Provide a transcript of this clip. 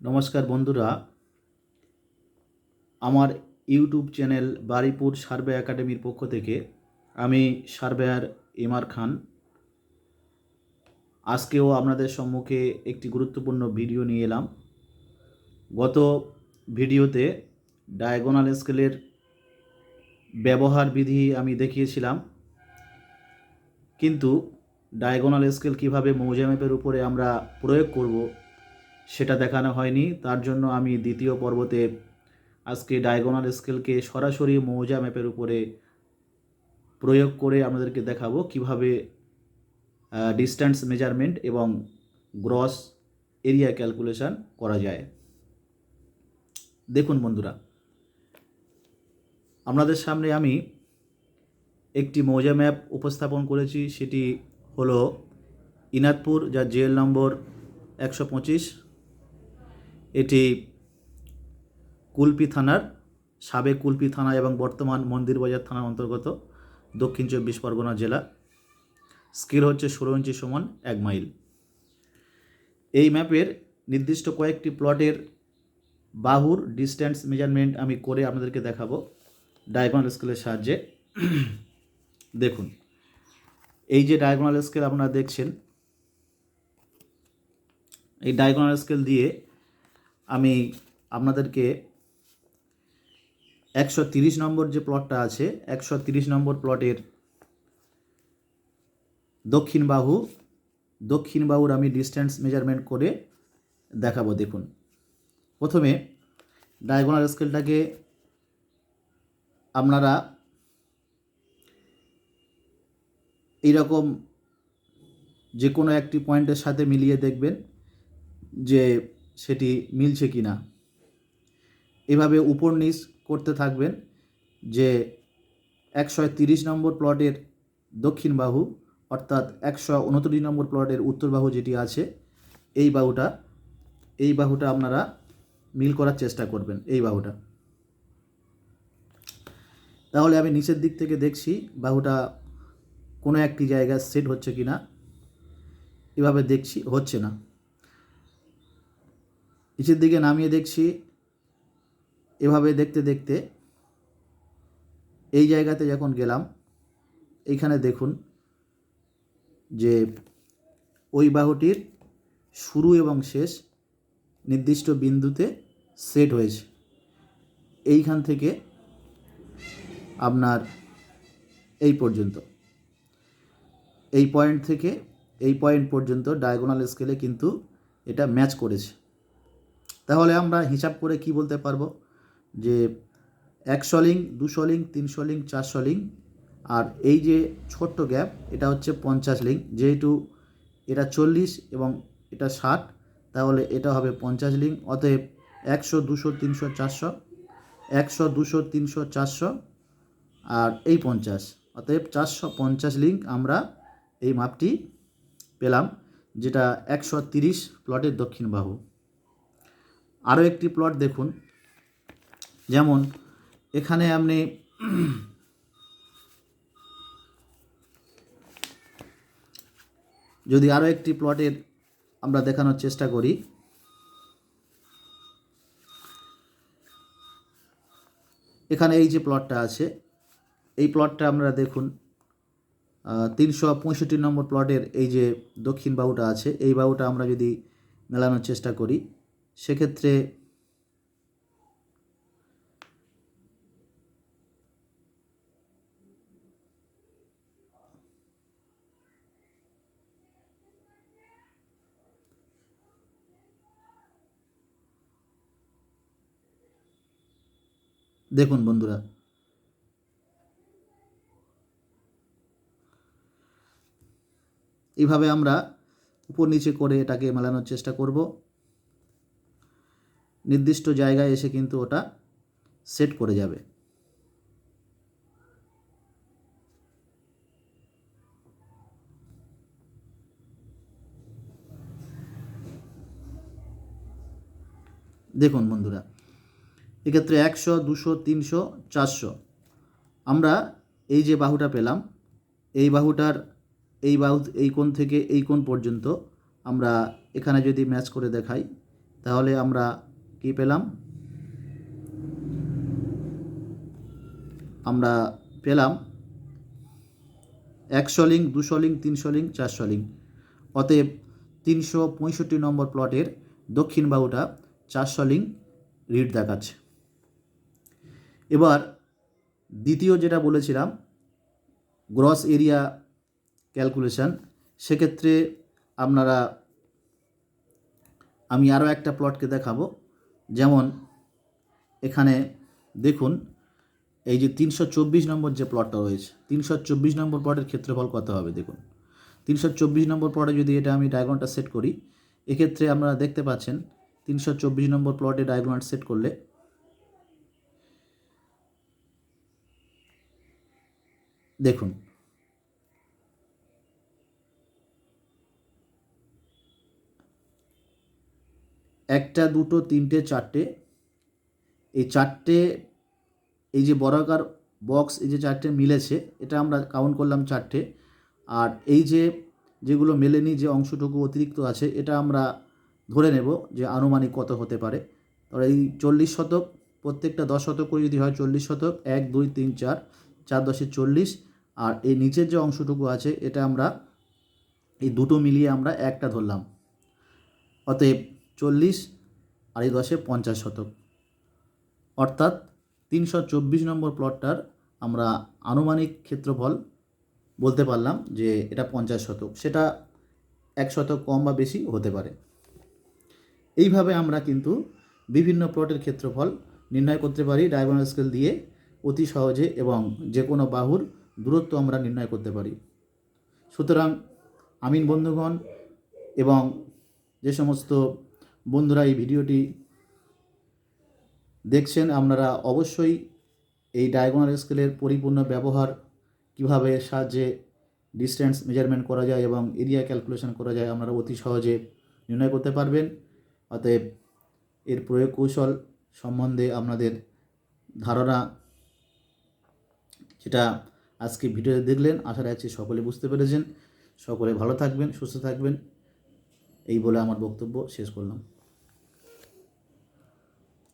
নমস্কার বন্ধুরা। আমার ইউটিউব চ্যানেল বারিপুর সার্ভে একাডেমির পক্ষ থেকে আমি সার্ভেয়ার এমআর খান। আজকেও আপনাদের সম্মুখে একটি গুরুত্বপূর্ণ ভিডিও নিয়ে এলাম। গত ভিডিওতে ডায়াগোনাল স্কেলের ব্যবহার বিধি আমি দেখিয়েছিলাম। কিন্তু ডায়াগোনাল স্কেল কীভাবে মৌজা ম্যাপের উপরে আমরা প্রয়োগ করব সেটা দেখানো হয়নি। তার জন্য আমি দ্বিতীয় পর্বতে আজকে ডায়াগোনাল স্কেলকে সরাসরি মৌজা ম্যাপের উপরে প্রয়োগ করে আমাদেরকে দেখাবো কীভাবে ডিস্ট্যান্স মেজারমেন্ট এবং গ্রস এরিয়া ক্যালকুলেশন করা যায়। দেখুন বন্ধুরা, আপনাদের সামনে আমি একটি মৌজা ম্যাপ উপস্থাপন করেছি। সেটি হলো ইনাদপুর যা জেল নম্বর একশো পঁচিশ এটি কুলপি থানার, সাবেক কুলপি থানা এবং বর্তমান মন্দিরবাজার থানার অন্তর্গত, দক্ষিণ চব্বিশ পরগনা জেলা। স্কেল হচ্ছে ষোলো ইঞ্চি সমান এক মাইল। এই ম্যাপের নির্দিষ্ট কয়েকটি প্লটের বাহুর ডিস্ট্যান্স মেজারমেন্ট আমি করে আপনাদেরকে দেখাবো ডায়াগোনাল স্কেলের সাহায্যে। দেখুন, এই যে ডায়াগোনাল স্কেল আপনারা দেখছেন, এই ডায়াগোনাল স্কেল দিয়ে আমি আপনাদেরকে একশো তিরিশ নম্বর যে প্লটটা আছে, একশো তিরিশ নম্বর প্লটের দক্ষিণ বাহু, দক্ষিণ বাহুর আমি ডিস্ট্যান্স মেজারমেন্ট করে দেখাবো, দেখুন। প্রথমে ডায়াগোনাল স্কেলটাকে আপনারা এইরকম যে কোনো একটি পয়েন্টের সাথে মিলিয়ে দেখবেন যে সেটি মিলছে কি না? এভাবে উপর নিচ করতে থাকবেন যে একশো তিরিশ নম্বর প্লটের দক্ষিণ বাহু অর্থাৎ একশো উনত্রিশ নম্বর প্লটের উত্তর বাহু যেটি আছে, এই বাহুটা এই বাহুটা আপনারা মিল করার চেষ্টা করবেন, এই বাহুটা। তাহলে আমি নিচের দিক থেকে দেখছি বাহুটা কোনো একটি জায়গায় সেট হচ্ছে কি না। এভাবে দেখছি, হচ্ছে না। নিচের দিকে নামিয়ে দেখছি। এভাবে দেখতে দেখতে এই জায়গাতে যখন গেলাম, এইখানে দেখুন যে ওই বাহুটির শুরু এবং শেষ নির্দিষ্ট বিন্দুতে সেট হয়েছে। এইখান থেকে আপনার এই পর্যন্ত। এই পয়েন্ট থেকে এই পয়েন্ট পর্যন্ত ডায়াগোনাল স্কেলে কিন্তু এটা ম্যাচ করেছে। তাহলে আমরা হিসাব করে কি বলতে পারব? যে একশো লিঙ্ক, দুশো লিঙ্ক, তিনশো লিঙ্ক, চারশো লিঙ্ক আর এই যে ছোট্ট গ্যাপ, এটা হচ্ছে পঞ্চাশ লিঙ্ক। যেহেতু এটা চল্লিশ এবং এটা ষাট, তাহলে এটা হবে পঞ্চাশ লিঙ্ক। অতএব একশো, দুশো, তিনশো, চারশো, একশো, দুশো, তিনশো, চারশো আর এই পঞ্চাশ। অতএব চারশো পঞ্চাশ লিঙ্ক আমরা এই মাপটি পেলাম, যেটা একশো তিরিশ প্লটের দক্ষিণ বাহু আরও একটি প্লট দেখুন। যেমন এখানে আপনি যদি আরও একটি প্লটের আমরা দেখানোর চেষ্টা করি। এখানে এই যে প্লটটা আছে, এই প্লটটা আমরা দেখুন তিনশো পঁয়ষট্টি নম্বর প্লটের এই যে দক্ষিণ বাহুটা আছে, এই বাহুটা আমরা যদি মেলানোর চেষ্টা করি। সেক্ষেত্রে দেখুন বন্ধুরা এইভাবে আমরা উপর নিচে করে এটাকে মেলানোর চেষ্টা করব। নির্দিষ্ট জায়গায় এসে কিন্তু ওটা সেট করে যাবে। দেখুন বন্ধুরা, এক্ষেত্রে একশো, দুশো, তিনশো, চারশো। আমরা এই যে বাহুটা পেলাম, এই বাহুটার এই বাহু, এই কোণ থেকে এই কোণ পর্যন্ত আমরা এখানে যদি ম্যাচ করে দেখাই, তাহলে আমরা কি পেলাম? আমরা পেলাম একশো লিঙ্ক, দুশো লিঙ্ক, তিনশো লিঙ্ক, চারশো লিঙ্ক। অতএব তিনশো পঁয়ষট্টি নম্বর প্লটের দক্ষিণ বাহুটা চারশো লিঙ্ক রিড দেখাচ্ছে। এবার দ্বিতীয় যেটা বলেছিলাম, গ্রস এরিয়া ক্যালকুলেশান, সেক্ষেত্রে আপনারা, আমি আরও একটা প্লটকে দেখাবো। যেমন এখানে দেখুন, এই যে তিনশো চব্বিশ নম্বর যে প্লটটা রয়েছে, তিনশো চব্বিশ নম্বর প্লটের ক্ষেত্রফল কত হবে দেখুন। তিনশো চব্বিশ নম্বর প্লটে যদি এটা আমি ডায়াগ্রামটা সেট করি, এক্ষেত্রে আপনারা দেখতে পাচ্ছেন তিনশো চব্বিশ নম্বর প্লটে ডায়াগ্রাম সেট করলে দেখুন একটা, দুটো, তিনটে, চারটে। এই চারটে, এই যে বর্গাকার বক্স এই যে চারটে মিলেছে, এটা আমরা কাউন্ট করলাম চারটে। আর এই যে যেগুলো মেলেনি, যে অংশটুকু অতিরিক্ত আছে, এটা আমরা ধরে নেব যে আনুমানিক কত হতে পারে। তবে এই চল্লিশ শতক, প্রত্যেকটা দশ শতক করে যদি হয় চল্লিশ শতক, এক, দুই, তিন, চার চার দশে চল্লিশ। আর এই নিচের যে অংশটুকু আছে, এটা আমরা এই দুটো মিলিয়ে আমরা একটা ধরলাম। অতএব চল্লিশ, আর এই দশে পঞ্চাশ শতক। অর্থাৎ তিনশো চব্বিশ নম্বর প্লটটার আমরা আনুমানিক ক্ষেত্রফল বলতে পারলাম যে এটা পঞ্চাশ শতক। সেটা এক শতক কম বা বেশি হতে পারে। এইভাবে আমরা কিন্তু বিভিন্ন প্লটের ক্ষেত্রফল নির্ণয় করতে পারি ডায়াগোনাল স্কেল দিয়ে অতি সহজে এবং যে কোনো বাহুর দূরত্ব আমরা নির্ণয় করতে পারি। সুতরাং, আমিন বন্ধুগণ, এবং যে সমস্ত বন্ধুরা, এই ভিডিওটি দেখছেন আপনারা অবশ্যই এই ডায়াগোনাল স্কেলের পরিপূর্ণ ব্যবহার কীভাবে সাহায্যে ডিস্টেন্স মেজারমেন্ট করা যায় এবং এরিয়া ক্যালকুলেশন করা যায় আপনারা অতি সহজে নির্ণয় করতে পারবেন। অতএব এর প্রয়োগ কৌশল সম্বন্ধে আপনাদের ধারণা যেটা আজকে ভিডিওতে দেখলেন, আশা রাখছি সকলে বুঝতে পেরেছেন। সকলে ভালো থাকবেন, সুস্থ থাকবেন। এই বলে আমার বক্তব্য শেষ করলাম।